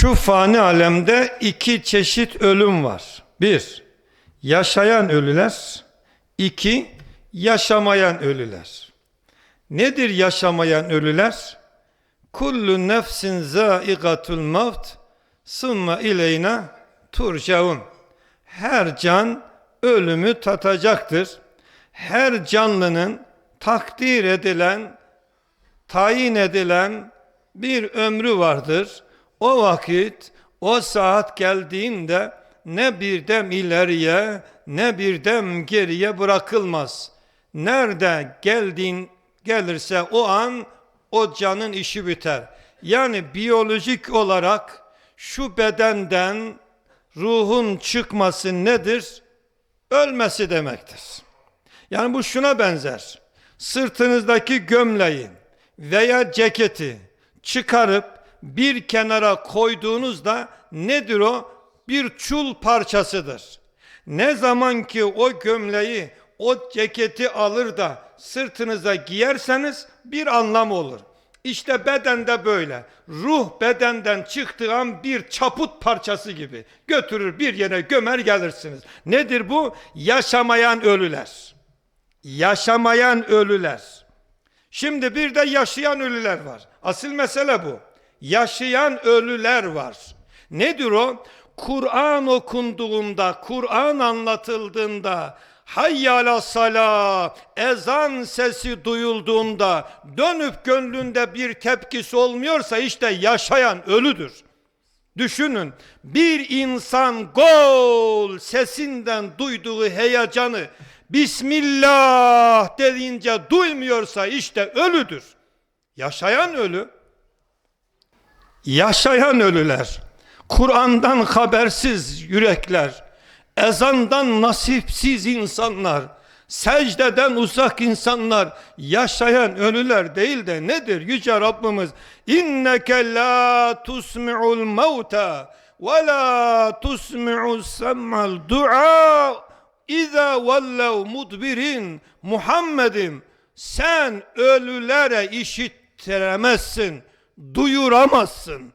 Şu fani alemde iki çeşit ölüm var. Bir, yaşayan ölüler. iki yaşamayan ölüler. Nedir yaşamayan ölüler? Kullu nefsin zaigatul mevt summa ileyna turcaun. Her can ölümü tatacaktır. Her canlının takdir edilen, tayin edilen bir ömrü vardır. O vakit, o saat geldiğinde ne bir dem ileriye ne bir dem geriye bırakılmaz. Nerede geldiğin gelirse o an o canın işi biter. Yani biyolojik olarak şu bedenden ruhun çıkması nedir? Ölmesi demektir. Yani bu şuna benzer. Sırtınızdaki gömleği veya ceketi çıkarıp bir kenara koyduğunuzda nedir o? Bir çul parçasıdır. Ne zaman ki o gömleği, o ceketi alır da sırtınıza giyerseniz bir anlam olur. İşte bedende böyle. Ruh bedenden çıktığı an bir çaput parçası gibi götürür bir yere gömer gelirsiniz. Nedir bu? Yaşamayan ölüler. Yaşamayan ölüler. Şimdi bir de yaşayan ölüler var. Asıl mesele bu. Yaşayan ölüler var. Nedir o? Kur'an okunduğunda, Kur'an anlatıldığında, hayyala sala, ezan sesi duyulduğunda dönüp gönlünde bir tepkisi olmuyorsa işte yaşayan ölüdür. Düşünün bir insan gol sesinden duyduğu heyecanı Bismillah deyince duymuyorsa işte ölüdür. Yaşayan ölü. Yaşayan ölüler. Kur'an'dan habersiz yürekler. Ezandan nasipsiz insanlar. Secdeden uzak insanlar. Yaşayan ölüler değil de nedir? Yüce Rabbimiz inneke la tusmi'ul mevta ve la tusmi'us sem'al du'a İza vallav mudbirin Muhammed'im sen ölülere işittiremezsin, duyuramazsın.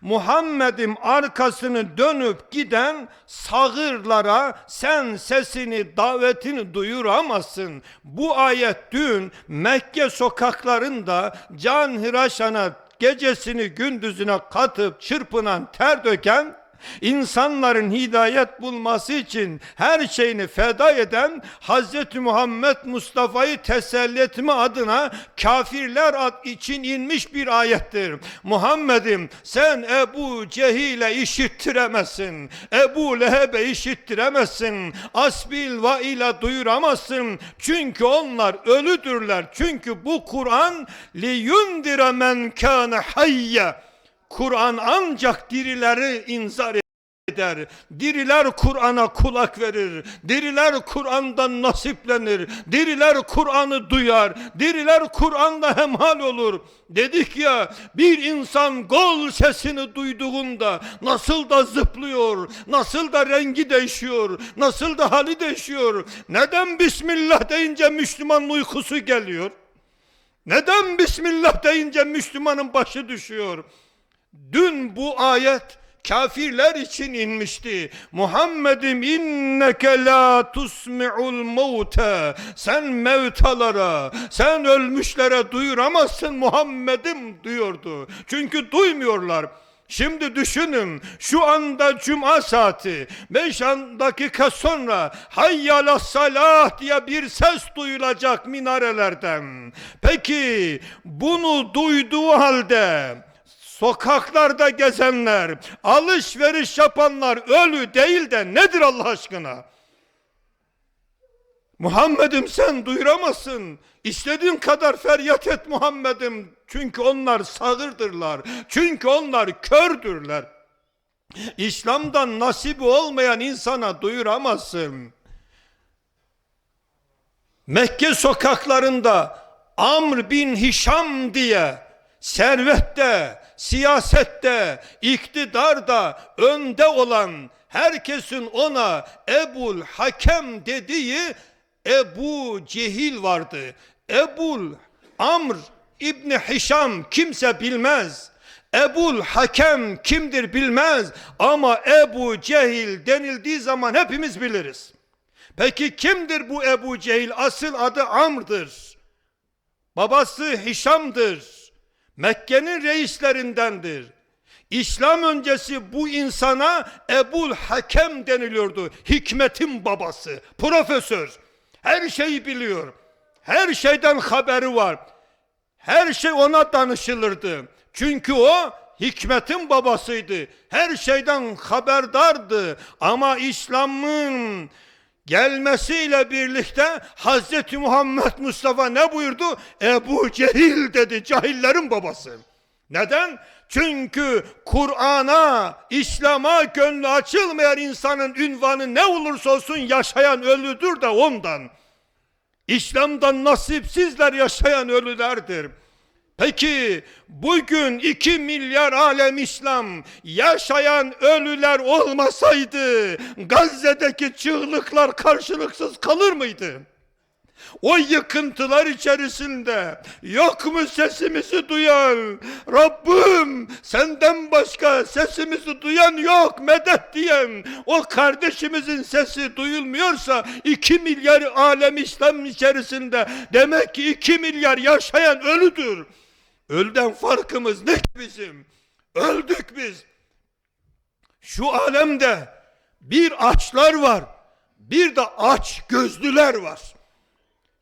Muhammed'im arkasını dönüp giden sağırlara sen sesini, davetini duyuramazsın. Bu ayet dün Mekke sokaklarında can hıraşana gecesini gündüzüne katıp çırpınan ter döken insanların hidayet bulması için her şeyini feda eden Hz. Muhammed Mustafa'yı teselli etme adına kafirler için inmiş bir ayettir. Muhammed'im sen Ebu Cehil'e işittiremezsin. Ebu Leheb'e işittiremezsin. Asbil va ile duyuramazsın. Çünkü onlar ölüdürler. Çünkü bu Kur'an li yundire men kâne hayye Kur'an ancak dirileri inzar eder. Diriler Kur'an'a kulak verir. Diriler Kur'an'dan nasiplenir. Diriler Kur'an'ı duyar. Diriler Kur'an'la hemhal olur. Dedik ya bir insan gol sesini duyduğunda nasıl da zıplıyor, nasıl da rengi değişiyor, nasıl da hali değişiyor. Neden Bismillah deyince Müslümanın uykusu geliyor? Neden Bismillah deyince Müslümanın başı düşüyor? Dün bu ayet kafirler için inmişti. Muhammed'im inneke la tusmi'ul mevte. Sen mevtalara, sen ölmüşlere duyuramazsın Muhammed'im diyordu. Çünkü duymuyorlar. Şimdi düşünün şu anda cuma saati 5 dakika sonra hayyala salah diye bir ses duyulacak minarelerden. Peki bunu duyduğu halde sokaklarda gezenler, alışveriş yapanlar ölü değil de nedir Allah aşkına? Muhammed'im sen duyuramazsın. İstediğin kadar feryat et Muhammed'im. Çünkü onlar sağırdırlar. Çünkü onlar kördürler. İslam'dan nasibi olmayan insana duyuramazsın. Mekke sokaklarında Amr bin Hişam diye servette, siyasette, iktidarda önde olan herkesin ona Ebul Hakem dediği Ebu Cehil vardı. Ebul Amr İbni Hişam kimse bilmez. Ebul Hakem kimdir bilmez ama Ebu Cehil denildiği zaman hepimiz biliriz. Peki kimdir bu Ebu Cehil? Asıl adı Amr'dır. Babası Hişam'dır. Mekke'nin reislerindendir. İslam öncesi bu insana Ebul Hakem deniliyordu. Hikmetin babası, profesör. Her şeyi biliyor. Her şeyden haberi var. Her şey ona danışılırdı. Çünkü o hikmetin babasıydı. Her şeyden haberdardı. Ama İslam'ın gelmesiyle birlikte Hazreti Muhammed Mustafa ne buyurdu? Ebu Cehil dedi cahillerin babası. Neden? Çünkü Kur'an'a, İslam'a gönlü açılmayan insanın ünvanı ne olursa olsun yaşayan ölüdür de ondan. İslam'dan nasipsizler yaşayan ölülerdir. Peki bugün 2 milyar alem İslam yaşayan ölüler olmasaydı Gazze'deki çığlıklar karşılıksız kalır mıydı? O yıkıntılar içerisinde yok mu sesimizi duyan? Rabbim senden başka sesimizi duyan yok medet diyen o kardeşimizin sesi duyulmuyorsa 2 milyar alem İslam içerisinde demek ki 2 milyar yaşayan ölüdür. Ölüden farkımız ne bizim? Öldük biz. Şu alemde bir açlar var, bir de aç gözlüler var.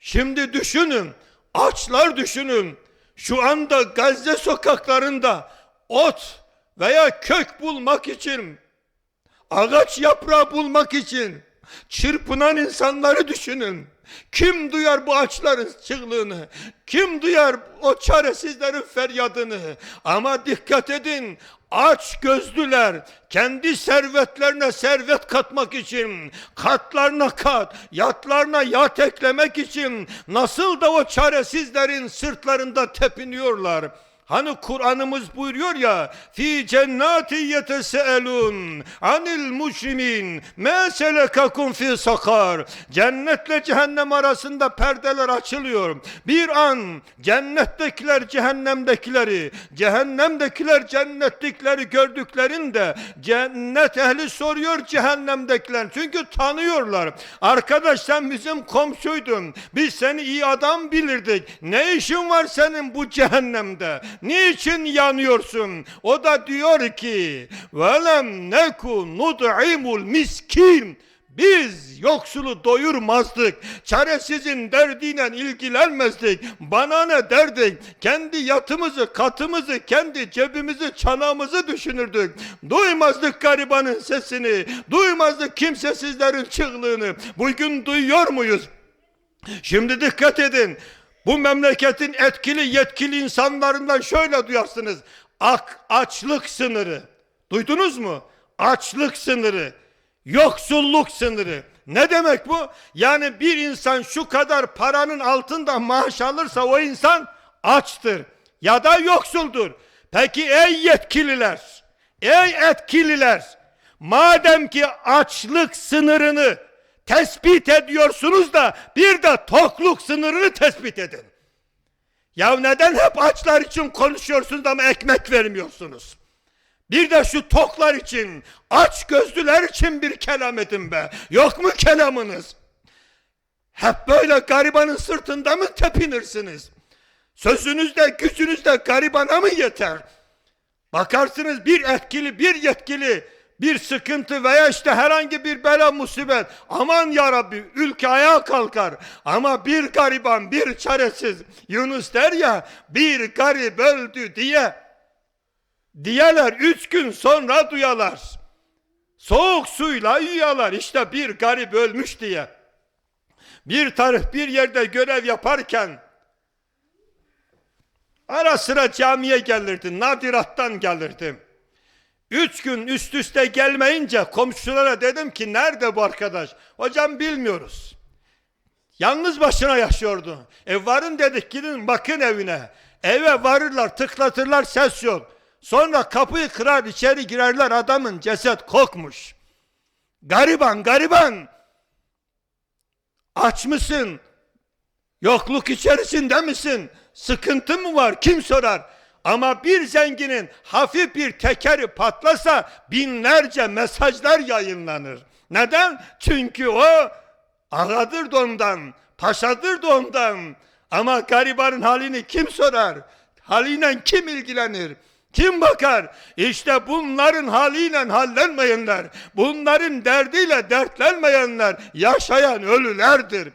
Şimdi düşünün, açlar düşünün. Şu anda Gazze sokaklarında ot veya kök bulmak için, ağaç yaprağı bulmak için çırpınan insanları düşünün. Kim duyar bu açların çığlığını? Kim duyar o çaresizlerin feryadını? Ama dikkat edin, aç gözlüler kendi servetlerine servet katmak için, katlarına kat, yatlarına yat eklemek için nasıl da o çaresizlerin sırtlarında tepiniyorlar. Hani Kur'an'ımız buyuruyor ya fi cennati yeteselun anil mujrimin ma selekakum fi sakar. Cennetle cehennem arasında perdeler açılıyor. Bir an cennettekiler cehennemdekileri cehennemdekiler cennetlikleri gördüklerinde cennet ehli soruyor cehennemdekiler. Çünkü tanıyorlar. Arkadaş sen bizim komşuydun. Biz seni iyi adam bilirdik. Ne işin var senin bu cehennemde Niçin yanıyorsun? O da diyor ki velem neku nud'imul miskin biz yoksulu doyurmazdık. Çaresizin derdiyle ilgilenmezdik. Bana ne derdik? Kendi yatımızı, katımızı, kendi cebimizi, çanağımızı düşünürdük. Duymazdık garibanın sesini. Duymazdık kimsesizlerin çığlığını. Bugün duyuyor muyuz? Şimdi dikkat edin. Bu memleketin etkili yetkili insanlarından şöyle duyarsınız. Ak, açlık sınırı. Duydunuz mu? Açlık sınırı. Yoksulluk sınırı. Ne demek bu? Yani bir insan şu kadar paranın altında maaş alırsa o insan açtır ya da yoksuldur. Peki ey yetkililer, ey etkililer, madem ki açlık sınırını tespit ediyorsunuz da bir de tokluk sınırını tespit edin. Ya neden hep açlar için konuşuyorsunuz ama ekmek vermiyorsunuz? Bir de şu toklar için, aç gözlüler için bir kelam edin be. Yok mu kelamınız? Hep böyle garibanın sırtında mı tepinirsiniz? Sözünüz de gücünüz de garibana mı yeter? Bakarsınız bir etkili, bir yetkili, bir sıkıntı veya işte herhangi bir bela musibet. Aman ya Rabbi ülke ayağa kalkar. Ama bir gariban, bir çaresiz. Yunus der ya bir garip öldü diye. Diyeler üç gün sonra duyalar. Soğuk suyla yiyorlar işte bir garip ölmüş diye. Bir tarih bir yerde görev yaparken ara sıra camiye gelirdi. Nadirattan gelirdim. Üç gün üst üste gelmeyince komşulara dedim ki nerede bu arkadaş? Hocam bilmiyoruz. Yalnız başına yaşıyordu. E varın dedik gidin bakın evine. Eve varırlar tıklatırlar ses yok. Sonra kapıyı kırar içeri girerler adamın ceset kokmuş. Gariban gariban. Aç mısın? Yokluk içerisinde misin? Sıkıntı mı var? Kim sorar? Ama bir zenginin hafif bir tekeri patlasa binlerce mesajlar yayınlanır. Neden? Çünkü o ağadır da ondan, paşadır da ondan. Ama garibanın halini kim sorar? Haliyle kim ilgilenir? Kim bakar? İşte bunların haliyle hallenmeyenler, bunların derdiyle dertlenmeyenler yaşayan ölülerdir.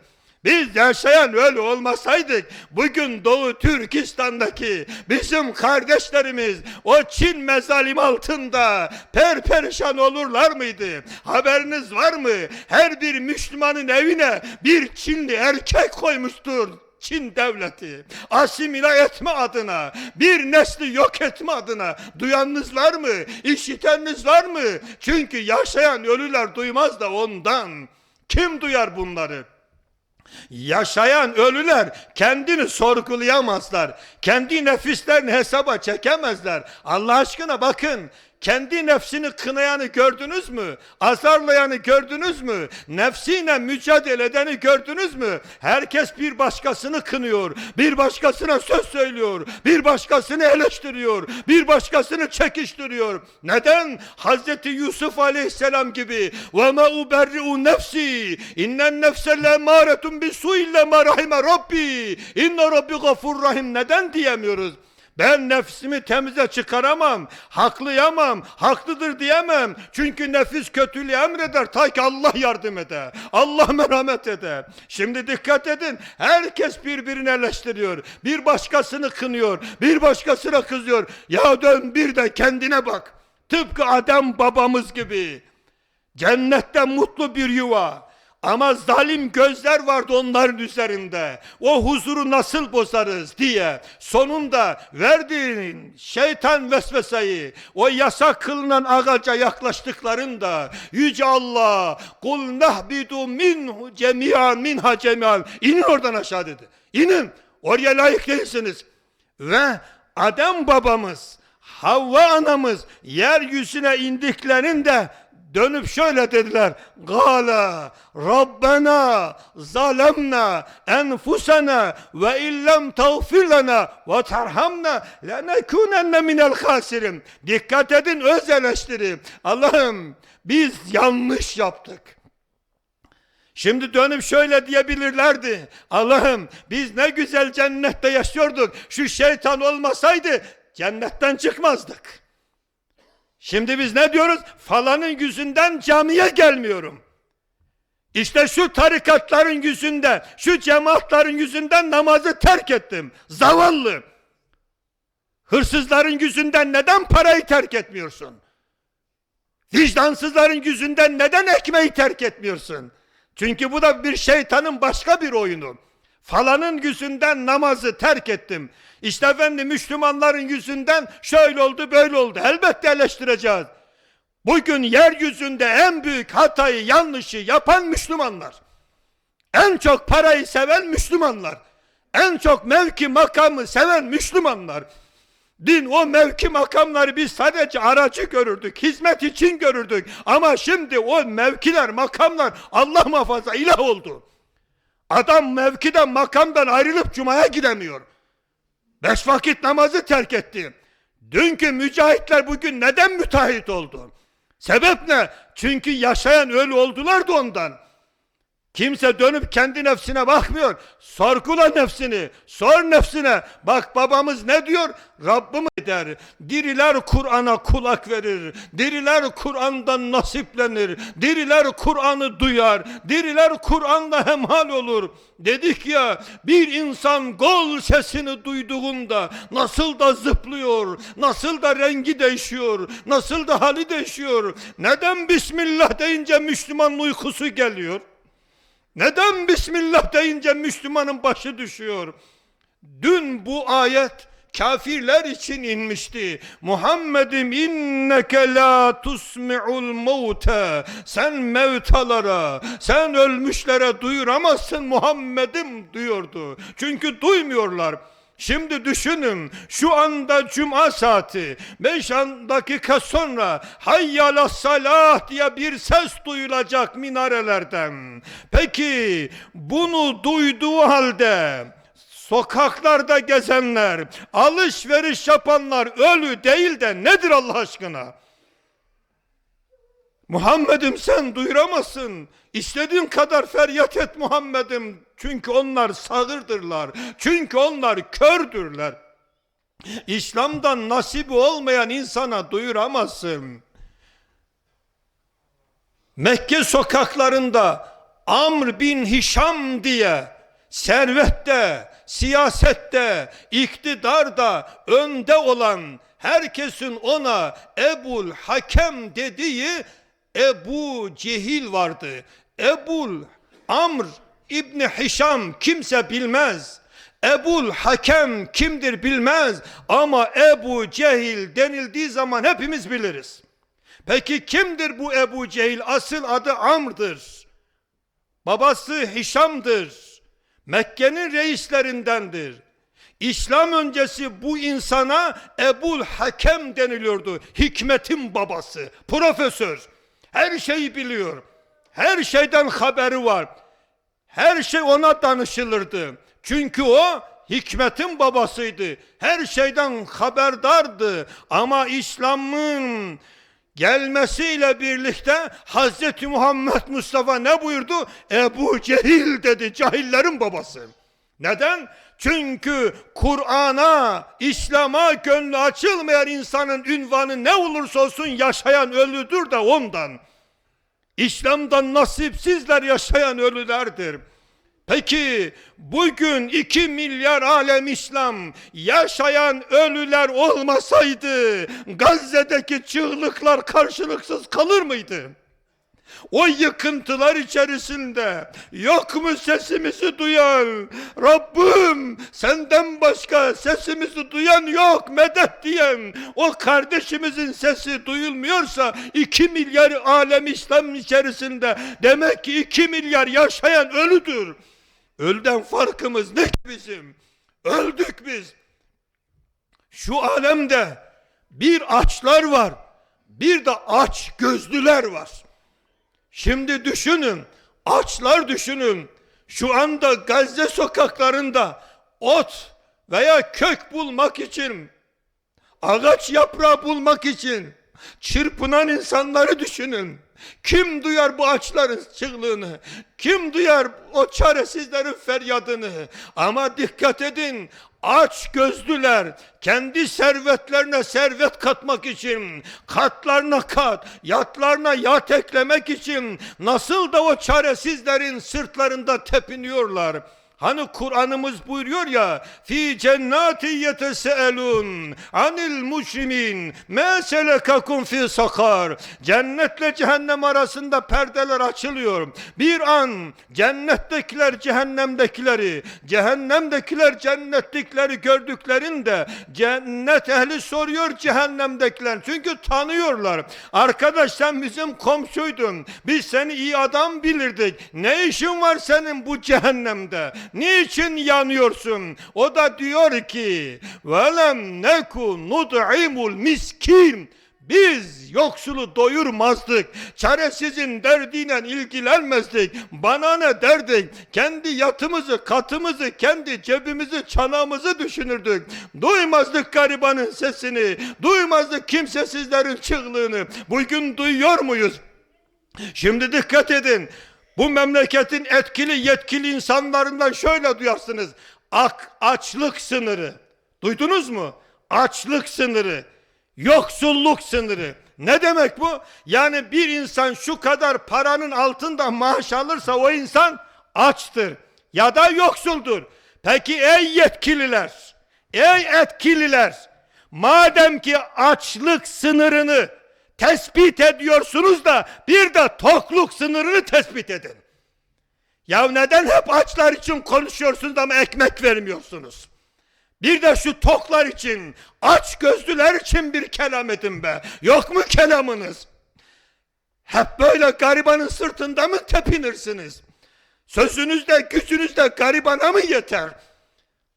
Biz yaşayan ölü olmasaydık bugün Doğu Türkistan'daki bizim kardeşlerimiz o Çin mezalim altında perperişan olurlar mıydı? Haberiniz var mı? Her bir Müslümanın evine bir Çinli erkek koymuştur. Çin devleti asimile etme adına, bir nesli yok etme adına duyanınız var mı? İşiteniniz var mı? Çünkü yaşayan ölüler duymaz da ondan. Kim duyar bunları? Yaşayan ölüler kendini sorgulayamazlar. Kendi nefislerini hesaba çekemezler. Allah aşkına bakın. Kendi nefsini kınayanı gördünüz mü? Azarlayanı gördünüz mü? Nefsiyle mücadele edeni gördünüz mü? Herkes bir başkasını kınıyor. Bir başkasına söz söylüyor. Bir başkasını eleştiriyor. Bir başkasını çekiştiriyor. Neden? Hazreti Yusuf Aleyhisselam gibi ve ma uberri'u nefsi innen nefse lemaretun bi suille ma rahime rabbi inne rabbi gafur rahim neden diyemiyoruz? Ben nefsimi temize çıkaramam, haklayamam, haklıdır diyemem. Çünkü nefis kötülüğü emreder ta ki Allah yardım ede. Allah merhamet ede. Şimdi dikkat edin. Herkes birbirini eleştiriyor. Bir başkasını kınıyor. Bir başkasına kızıyor. Ya dön bir de kendine bak. Tıpkı Adem babamız gibi. Cennette mutlu bir yuva. Ama zalim gözler vardı onların üzerinde. O huzuru nasıl bozarız diye. Sonunda verdiğin şeytan vesveseyi o yasak kılınan ağaca yaklaştıklarında Yüce Allah kul nahbidu minhu cemiyan minha cemiyan inin oradan aşağı dedi. İnin oraya layık değilsiniz. Ve Adem babamız Havva anamız yeryüzüne indiklerinde dönüp şöyle dediler. Gala Rabbena zalemna enfusena ve illem tağfir lana ve terhamna lenekunenne minel hasirin. Dikkat edin öz eleştiri. Allah'ım biz yanlış yaptık. Şimdi dönüp şöyle diyebilirlerdi. Allah'ım biz ne güzel cennette yaşıyorduk. Şu şeytan olmasaydı cennetten çıkmazdık. Şimdi biz ne diyoruz? Falanın yüzünden camiye gelmiyorum. İşte şu tarikatların yüzünden, şu cemaatların yüzünden namazı terk ettim. Zavallı. Hırsızların yüzünden neden parayı terk etmiyorsun? Vicdansızların yüzünden neden ekmeği terk etmiyorsun? Çünkü bu da bir şeytanın başka bir oyunu. Falanın yüzünden namazı terk ettim. İşte efendim Müslümanların yüzünden şöyle oldu böyle oldu. Elbette eleştireceğiz. Bugün yeryüzünde en büyük hatayı yanlışı yapan Müslümanlar. En çok parayı seven Müslümanlar. En çok mevki makamı seven Müslümanlar. Din o mevki makamları biz sadece aracı görürdük, hizmet için görürdük. Ama şimdi o mevkiler, makamlar Allah muhafaza ilah oldu. Adam mevkiden, makamdan ayrılıp cumaya gidemiyor. Beş vakit namazı terk etti. Dünkü mücahitler bugün neden müteahhit oldu? Sebep ne? Çünkü yaşayan ölü oldular da ondan. Kimse dönüp kendi nefsine bakmıyor. Sorgula nefsini, sor nefsine. Bak babamız ne diyor? Rabbim der. Diriler Kur'an'a kulak verir. Diriler Kur'an'dan nasiplenir. Diriler Kur'an'ı duyar. Diriler Kur'an'la hemhal olur. Dedik ya bir insan gol sesini duyduğunda nasıl da zıplıyor, nasıl da rengi değişiyor, nasıl da hali değişiyor. Neden Bismillah deyince Müslüman uykusu geliyor? Neden Bismillah deyince Müslümanın başı düşüyor? Dün bu ayet kafirler için inmişti. Muhammed'im inneke la tusmi'ul mevte. Sen mevtalara, sen ölmüşlere duyuramazsın Muhammed'im diyordu. Çünkü duymuyorlar. Şimdi düşünün şu anda cuma saati 5 dakika sonra hayyala salah diye bir ses duyulacak minarelerden. Peki bunu duyduğu halde sokaklarda gezenler, alışveriş yapanlar ölü değil de nedir Allah aşkına? Muhammed'im sen duyuramazsın. İstediğin kadar feryat et Muhammed'im. Çünkü onlar sağırdırlar. Çünkü onlar kördürler. İslam'dan nasibi olmayan insana duyuramazsın. Mekke sokaklarında Amr bin Hişam diye servette, siyasette, iktidarda önde olan herkesin ona Ebul Hakem dediği Ebu Cehil vardı. Ebul Amr İbni Hişam kimse bilmez. Ebul Hakem kimdir bilmez ama Ebu Cehil denildiği zaman hepimiz biliriz. Peki kimdir bu Ebu Cehil? Asıl adı Amr'dır. Babası Hişam'dır. Mekke'nin reislerindendir. İslam öncesi bu insana Ebul Hakem deniliyordu. Hikmetin babası, profesör. Her şeyi biliyor. Her şeyden haberi var. Her şey ona danışılırdı. Çünkü o hikmetin babasıydı. Her şeyden haberdardı. Ama İslam'ın gelmesiyle birlikte Hazreti Muhammed Mustafa ne buyurdu? Ebu Cehil dedi cahillerin babası. Neden? Çünkü Kur'an'a, İslam'a gönlü açılmayan insanın ünvanı ne olursa olsun yaşayan ölüdür de ondan. İslam'dan nasipsizler yaşayan ölülerdir. Peki bugün 2 milyar alem İslam yaşayan ölüler olmasaydı Gazze'deki çığlıklar karşılıksız kalır mıydı? O yıkıntılar içerisinde yok mu sesimizi duyan? Rabbim senden başka sesimizi duyan yok medet diyen o kardeşimizin sesi duyulmuyorsa 2 milyar alem İslam içerisinde demek ki 2 milyar yaşayan ölüdür. Ölüden farkımız ne ki bizim? Öldük biz. Şu alemde bir açlar var, bir de aç gözlüler var. Şimdi düşünün, açlar düşünün. Şu anda Gazze sokaklarında ot veya kök bulmak için, ağaç yaprağı bulmak için çırpınan insanları düşünün. Kim duyar bu açların çığlığını? Kim duyar o çaresizlerin feryadını? Ama dikkat edin, aç gözlüler kendi servetlerine servet katmak için, katlarına kat, yatlarına yat eklemek için nasıl da o çaresizlerin sırtlarında tepiniyorlar. Hani Kur'an'ımız buyuruyor ya fi cennati yeteselun anil mujrimin ma selekakum fi sakar. Cennetle cehennem arasında perdeler açılıyor. Bir an cennettekiler cehennemdekileri cehennemdekiler cennetlikleri gördüklerinde cennet ehli soruyor cehennemdekiler. Çünkü tanıyorlar. Arkadaş sen bizim komşuydun. Biz seni iyi adam bilirdik. Ne işin var senin bu cehennemde Niçin yanıyorsun? O da diyor ki velem neku nud'imul miskin biz yoksulu doyurmazdık. Çaresizin derdiyle ilgilenmezdik. Bana ne derdik? Kendi yatımızı, katımızı, kendi cebimizi, çanağımızı düşünürdük. Duymazdık garibanın sesini. Duymazdık kimsesizlerin çığlığını. Bugün duyuyor muyuz? Şimdi dikkat edin. Bu memleketin etkili yetkili insanlarından şöyle duyarsınız. Ak, açlık sınırı. Duydunuz mu? Açlık sınırı. Yoksulluk sınırı. Ne demek bu? Yani bir insan şu kadar paranın altında maaş alırsa o insan açtır ya da yoksuldur. Peki ey yetkililer, ey etkililer, madem ki açlık sınırını tespit ediyorsunuz da bir de tokluk sınırını tespit edin. Ya neden hep açlar için konuşuyorsunuz ama ekmek vermiyorsunuz? Bir de şu toklar için, aç gözlüler için bir kelam edin be. Yok mu kelamınız? Hep böyle garibanın sırtında mı tepinirsiniz? Sözünüzde, gücünüzde garibana mı yeter?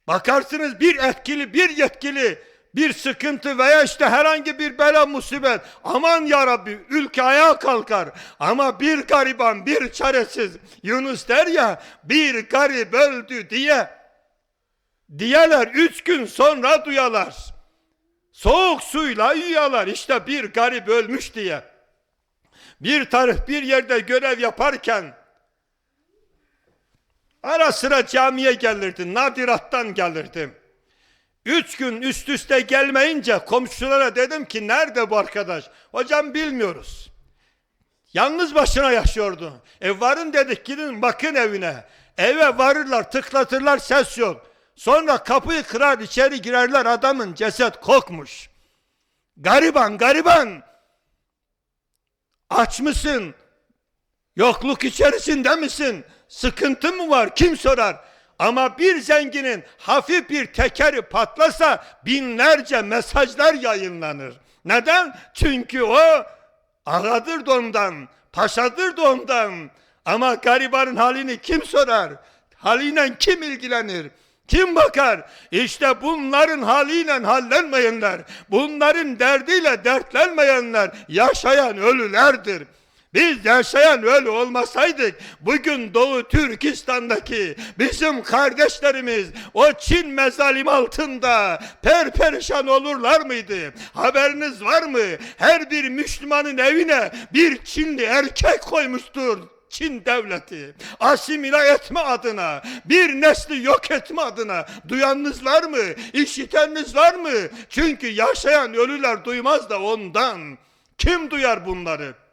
Bakarsınız bir etkili, bir yetkili bir sıkıntı veya işte herhangi bir bela musibet aman ya Rabbi ülke ayağa kalkar ama bir gariban bir çaresiz Yunus der ya bir garip öldü diye Diyeler üç gün sonra duyalar. Soğuk suyla yiyorlar işte bir garip ölmüş diye. Bir tarih bir yerde görev yaparken ara sıra camiye gelirdi. Nadirattan gelirdim. Üç gün üst üste gelmeyince komşulara dedim ki nerede bu arkadaş? Hocam bilmiyoruz. Yalnız başına yaşıyordu. E varın dedik gidin bakın evine. Eve varırlar tıklatırlar ses yok. Sonra kapıyı kırar içeri girerler adamın ceset kokmuş. Gariban gariban. Aç mısın? Yokluk içerisinde misin? Sıkıntı mı var? Kim sorar? Ama bir zenginin hafif bir tekeri patlasa binlerce mesajlar yayınlanır. Neden? Çünkü o ağadır da ondan, paşadır da ondan. Ama garibanın halini kim sorar? Haliyle kim ilgilenir? Kim bakar? İşte bunların haliyle hallenmeyenler, bunların derdiyle dertlenmeyenler yaşayan ölülerdir. Biz yaşayan ölü olmasaydık bugün Doğu Türkistan'daki bizim kardeşlerimiz o Çin mezalim altında perperişan olurlar mıydı? Haberiniz var mı? Her bir Müslümanın evine bir Çinli erkek koymuştur. Çin devleti asimile etme adına bir nesli yok etme adına duyanınız var mı? İşiteniniz var mı? Çünkü yaşayan ölüler duymaz da ondan. Kim duyar bunları?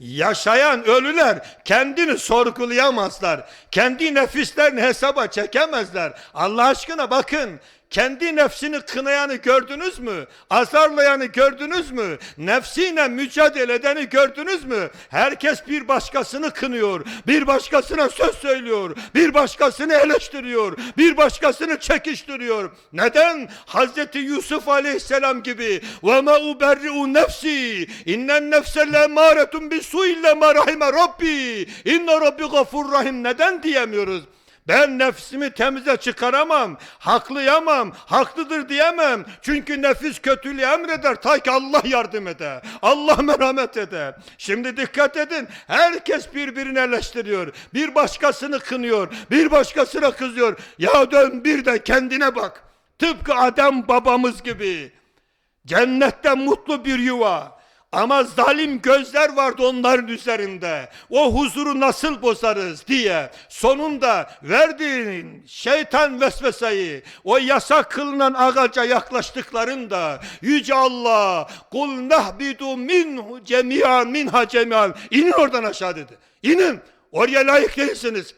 Yaşayan ölüler kendini sorgulayamazlar. Kendi nefislerini hesaba çekemezler. Allah aşkına bakın. Kendi nefsini kınayanı gördünüz mü? Azarlayanı gördünüz mü? Nefsiyle mücadele edeni gördünüz mü? Herkes bir başkasını kınıyor. Bir başkasına söz söylüyor. Bir başkasını eleştiriyor. Bir başkasını çekiştiriyor. Neden? Hazreti Yusuf Aleyhisselam gibi ve ma uberri'u nefsi innen nefse lemaretun bi suille ma rahime rabbi inne rabbi gafur rahim neden diyemiyoruz? Ben nefsimi temize çıkaramam, haklayamam, haklıdır diyemem. Çünkü nefis kötülüğü emreder ta ki Allah yardım eder. Allah merhamet eder. Şimdi dikkat edin, herkes birbirini eleştiriyor. Bir başkasını kınıyor, bir başkasına kızıyor. Ya dön bir de kendine bak. Tıpkı Adem babamız gibi. Cennette mutlu bir yuva. Ama zalim gözler vardı onların üzerinde. O huzuru nasıl bozarız diye. Sonunda verdiğin şeytan vesveseyi o yasak kılınan ağaca yaklaştıklarında Yüce Allah kul nehbidu minhu cemi'a minha cemi'an inin oradan aşağı dedi. İnin oraya layık değilsiniz.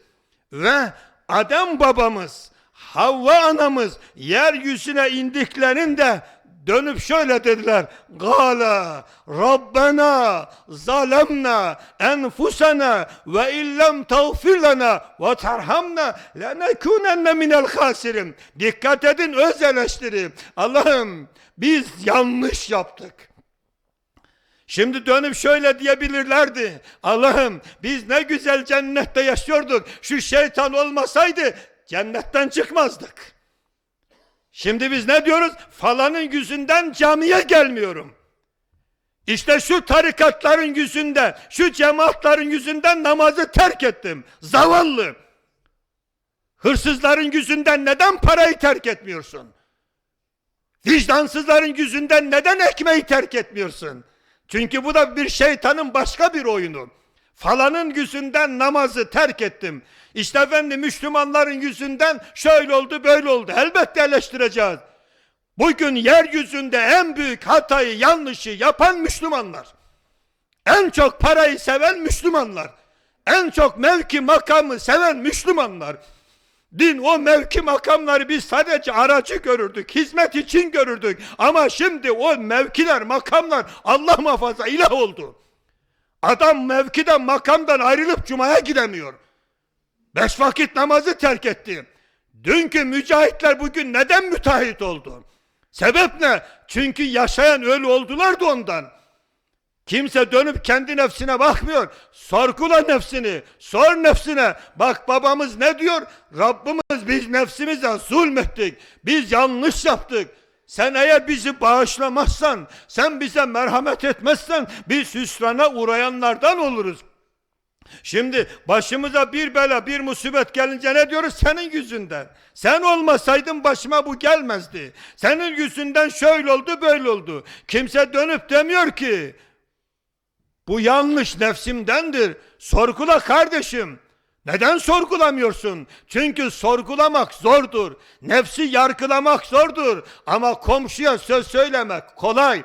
Ve Adem babamız Havva anamız yeryüzüne indiklerinde dönüp şöyle dediler. Gala Rabbena zalemna enfusena ve illem tağfir lana ve terhamna lenekunenne minel hasirin. Dikkat edin öz eleştiri. Allah'ım biz yanlış yaptık. Şimdi dönüp şöyle diyebilirlerdi. Allah'ım biz ne güzel cennette yaşıyorduk. Şu şeytan olmasaydı cennetten çıkmazdık. Şimdi biz ne diyoruz? Falanın yüzünden camiye gelmiyorum. İşte şu tarikatların yüzünden, şu cemaatlerin yüzünden namazı terk ettim. Zavallı. Hırsızların yüzünden neden parayı terk etmiyorsun? Vicdansızların yüzünden neden ekmeği terk etmiyorsun? Çünkü bu da bir şeytanın başka bir oyunu. Falanın yüzünden namazı terk ettim. İşte efendim Müslümanların yüzünden şöyle oldu böyle oldu. Elbette eleştireceğiz. Bugün yeryüzünde en büyük hatayı yanlışı yapan Müslümanlar. En çok parayı seven Müslümanlar. En çok mevki makamı seven Müslümanlar. Din o mevki makamları biz sadece aracı görürdük, hizmet için görürdük. Ama şimdi o mevkiler, makamlar Allah muhafaza ilah oldu. Adam mevkiden, makamdan ayrılıp cumaya gidemiyor. Beş vakit namazı terk etti. Dünkü mücahitler bugün neden müteahhit oldu? Sebep ne? Çünkü yaşayan ölü oldular da ondan. Kimse dönüp kendi nefsine bakmıyor. Sorgula nefsini. Sor nefsine. Bak babamız ne diyor? Rabbimiz biz nefsimize zulmettik. Biz yanlış yaptık. Sen eğer bizi bağışlamazsan, sen bize merhamet etmezsen biz hüsrana uğrayanlardan oluruz. Şimdi başımıza bir bela bir musibet gelince ne diyoruz? Senin yüzünden. Sen olmasaydın başıma bu gelmezdi. Senin yüzünden şöyle oldu böyle oldu. Kimse dönüp demiyor ki bu yanlış nefsimdendir. Sorgula kardeşim. Neden sorgulamıyorsun? Çünkü sorgulamak zordur. Nefsi yargılamak zordur. Ama komşuya söz söylemek kolay.